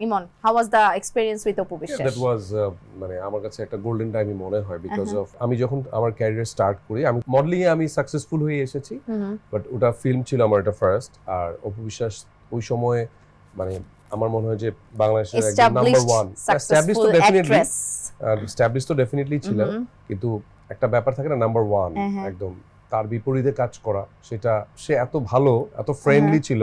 Emon how was the experience with Apu Biswas that was মানে আমার কাছে একটা গোল্ডেন টাইমই মনে হয় বিকজ Uh-huh. অফ আমি যখন আমার ক্যারিয়ার স্টার্ট করি আমি মডেলিং এ আমি সাকসেসফুল হয়ে এসেছি বাট ওটা ফিল্ম ছিল আমার এটা ফার্স্ট আর অপু বিশ্বাস ওই সময়ে মানে আমার মনে হয় যে বাংলাদেশের একদম নাম্বার ওয়ান এস্টাবলিশ তো ডেফিনেটলি এস্টাবলিশ তো ডেফিনেটলি ছিল কিন্তু একটা ব্যাপার থাকে না নাম্বার ওয়ান। একদম। তার বিপরীতে কাজ করা সেটা সে এত ভালো এত ফ্রেন্ডলি। ছিল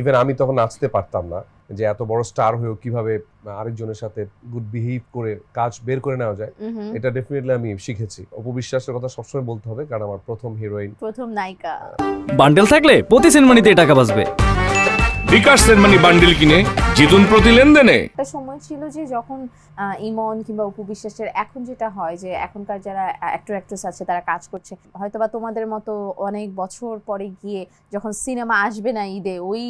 ইভেন আমি তখন নাচতে পারতাম না। যে এত বড় স্টার হয়েও কীভাবে আরেকজনের সাথে গুড বিহেভ করে কাজ বের করে নেওয়া যায় এটা ডেফিনেটলি আমি শিখেছি। অপবিশ্বাসের কথা সবসময় বলতে হবে কারণ আমার প্রথম হিরোইন প্রথম নায়িকা। বান্ডেল থাকলে প্রতি সিনেমানিতে টাকা বাঁচবে। বিকাশ সেনমানি বান্ডিল কিনে জিতুন প্রতি লেনদেনে একটা সময় ছিল যে যখন ইমন কিংবা অপু বিশ্বাসের এখন যেটা হয় যে এখনকার যারা অ্যাক্টর অ্যাক্ট্রেস আছে তারা কাজ করছে হয়তোবা তোমাদের মতো অনেক বছর পরে গিয়ে যখন সিনেমা আসবে না ঈদে ওই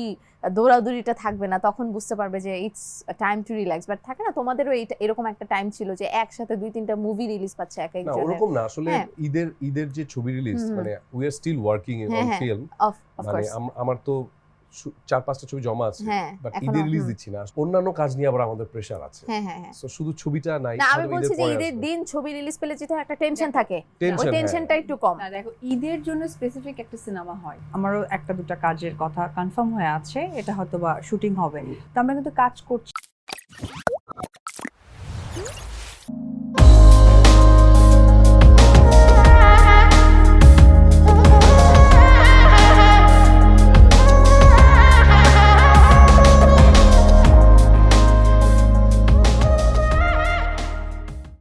দৌড়াদৌড়িটা থাকবে না তখন বুঝতে পারবে যে it's time to relax but থাকে না তোমাদেরও এইটা এরকম একটা টাইম ছিল যে একসাথে দুই তিনটা মুভি রিলিজ পাচ্ছে এক না একজনের ওরকম না আসলে হ্যাঁ। ঈদের ঈদের যে ছবি রিলিজ। মানে we are still working on. Film মানে কোর্স আমার তো চার পাঁচটা ছবি জমা আছে হ্যাঁ বাট এখনও ঈদের রিলিজ। দিচ্ছি না। অন্যান্য কাজ নিয়ে আবার আমাদের প্রেশার আছে। হ্যাঁ হ্যাঁ হ্যাঁ। শুধু ছবিটা নাই না আমি বলছি যে ঈদের দিন ছবি রিলিজ পেলে যেটা একটা টেনশন থাকে। ওই হ্যাঁ। টেনশনটা একটু কম। না দেখো ঈদের জন্য স্পেসিফিক একটা সিনেমা হয়। আমারও একটা দুটো কাজের কথা কনফার্ম হয়ে আছে এটা হয়তো বা শুটিং হবে তো আমরা কিন্তু কাজ করছি।